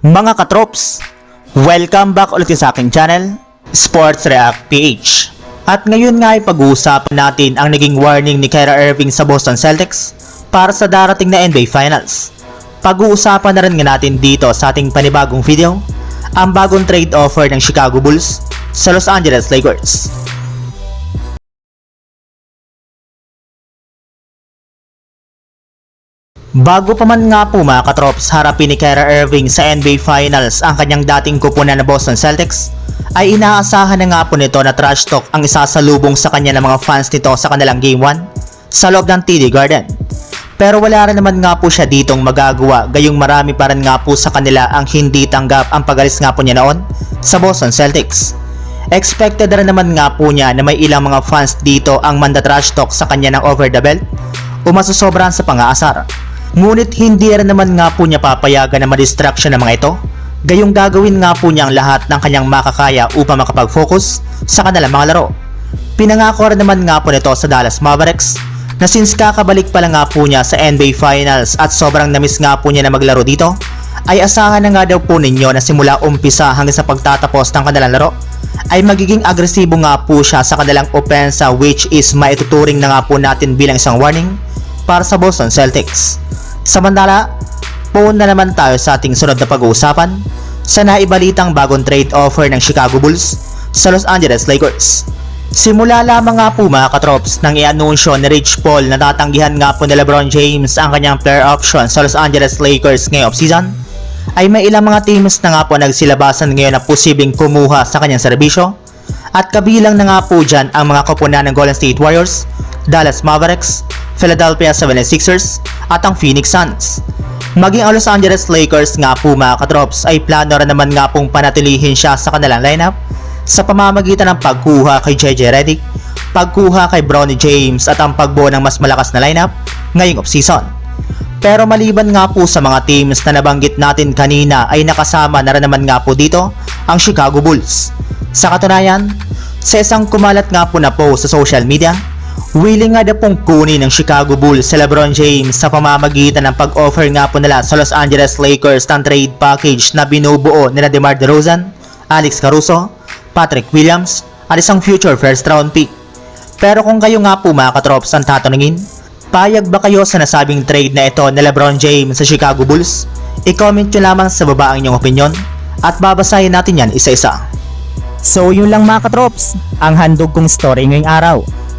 Mga katrops, welcome back ulit sa aking channel, Sports React PH. At ngayon nga ay pag-uusapan natin ang naging warning ni Kyrie Irving sa Boston Celtics para sa darating na NBA Finals. Pag-uusapan na rin nga natin dito sa ating panibagong video, ang bagong trade offer ng Chicago Bulls sa Los Angeles Lakers. Bago pa man nga po mga katrops harapin ni Kyrie Irving sa NBA Finals ang kanyang dating kupunan na Boston Celtics, ay inaasahan na nga po nito na trash talk ang isasalubong sa kanya ng mga fans nito sa kanilang Game 1 sa loob ng TD Garden. Pero wala rin naman nga po siya ditong magagawa gayong marami pa rin nga po sa kanila ang hindi tanggap ang pagalis nga po niya noon sa Boston Celtics. Expected rin naman nga po niya na may ilang mga fans dito ang manda trash talk sa kanya ng over the belt o masusobran sa pang-aasar. Ngunit hindi rin naman nga po niya papayagan na madistraction ng mga ito. Gayong gagawin nga po niya ang lahat ng kanyang makakaya upang makapag-focus sa kanilang mga laro. Pinangako rin naman nga po nito sa Dallas Mavericks na since kakabalik pa lang nga po niya sa NBA Finals at sobrang namiss nga po niya na maglaro dito, ay asahan na nga daw po ninyo na simula umpisa hanggang sa pagtatapos ng kanilang laro ay magiging agresibo nga po siya sa kanilang opensa which is maituturing na nga po natin bilang isang warning para sa Boston Celtics. Samantala, phone na naman tayo sa ating sunod na pag-uusapan sa naibalitang bagong trade offer ng Chicago Bulls sa Los Angeles Lakers. Simula lamang nga po mga katrops nang i-anunsyo ni Rich Paul na tatanggihan nga po ni Lebron James ang kanyang player option sa Los Angeles Lakers ngayong season ay may ilang mga teams na nga po nagsilabasan ngayon na posibleng kumuha sa kanyang serbisyo at kabilang na nga po dyan ang mga koponan ng Golden State Warriors, Dallas Mavericks, Philadelphia 76ers at ang Phoenix Suns. Maging ang Los Angeles Lakers nga po mga katrops ay plano rin naman nga pong panatilihin siya sa kanilang lineup sa pamamagitan ng pagkuha kay JJ Redick, pagkuha kay Bronny James at ang pagbuo ng mas malakas na lineup ngayong offseason. Pero maliban nga po sa mga teams na nabanggit natin kanina ay nakasama na rin naman nga po dito ang Chicago Bulls. Sa katunayan, sa isang kumalat nga po na post sa social media, willing nga na pong kunin ng Chicago Bulls sa Lebron James sa pamamagitan ng pag-offer nga po nila sa Los Angeles Lakers ng trade package na binubuo nila DeMar DeRozan, Alex Caruso, Patrick Williams at isang future first round pick. Pero kung kayo nga po mga katrops ang tatanungin, Payag ba kayo sa nasabing trade na ito ni Lebron James sa Chicago Bulls? I-comment nyo lamang sa baba ang inyong opinion at babasahin natin yan isa-isa. So yun lang mga katrops, ang handog kong story ngayong araw.